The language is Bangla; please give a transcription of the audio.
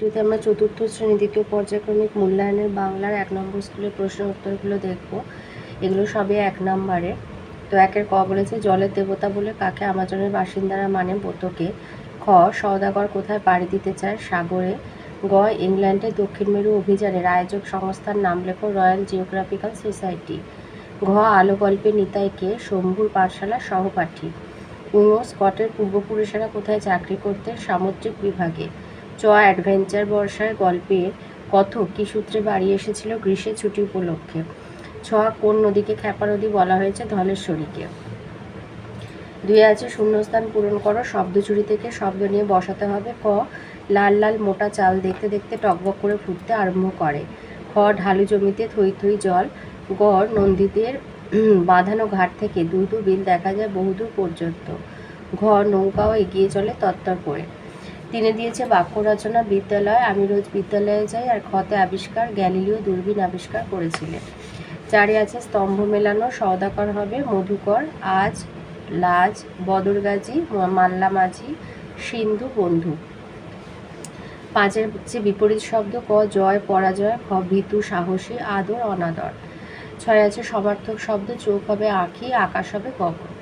ভিডিওতে আমরা চতুর্থ শ্রেণি দ্বিতীয় পর্যায়ক্রমিক মূল্যায়নের বাংলার এক নম্বর স্কুলের প্রশ্ন উত্তরগুলো দেখব। এগুলো সবই এক নম্বরে। তো একের ক বলেছে, জলের দেবতা বলে কাকে আমাজনের বাসিন্দারা মানে বোতকে? খ, সওদাগর কোথায় পাড়ি দিতে চায়? সাগরে। গ, ইংল্যান্ডে দক্ষিণ মেরু অভিযানের আয়োজক সংস্থার নাম লেখো রয়্যাল জিওগ্রাফিক্যাল সোসাইটি। ঘ আলো গল্পে নিতাইকে শম্ভুর পাঠশালার সহপাঠী। ঙ স্কটের পূর্বপুরুষেরা কোথায় চাকরি করতেন সামুদ্রিক বিভাগে। চ অ্যাডভেঞ্চার বর্ষায় গল্পের কথক কি সূত্রে বাড়ি এসেছিল গ্রীষ্মের ছুটি উপলক্ষে? ছ কোন নদীকে খ্যাপা নদী বলা হয়েছে ধলেশ্বরীকে? দুই আছে শূন্যস্থান পূরণ করো, শব্দ চুরি থেকে শব্দ নিয়ে বসাতে হবে। ক, লাল লাল মোটা চাল দেখতে দেখতে টকবক করে ফুটতে আরম্ভ করে। খ, ঢালু জমিতে থই থই জল। গ, নন্দীদের বাঁধানো ঘাট থেকে দু বিল দেখা যায় বহুদূর পর্যন্ত। ঘ, নৌকাও এগিয়ে চলে তত্তর করে। তিনে দিয়েছে বাক্য রচনা বিদ্যালয়। আমি রোজ বিদ্যালয়ে যাই আর ক্ষতে আবিষ্কার, গ্যালিলিও দূরবীন আবিষ্কার করেছিলেন। চারে আছে স্তম্ভ মেলানো, সওদাকর হবে মধুকর, আজ লাজ, বদরগাজী মাল্লা মাঝি সিন্ধু বন্ধু। পাঁচের হচ্ছে বিপরীত শব্দ, ক, জয়, পরাজয়, খ, ভীতু, সাহসী, আদর, অনাদর। ছয় আছে সমার্থক শব্দ, চোখ হবে আঁখি, আকাশ হবে গগন।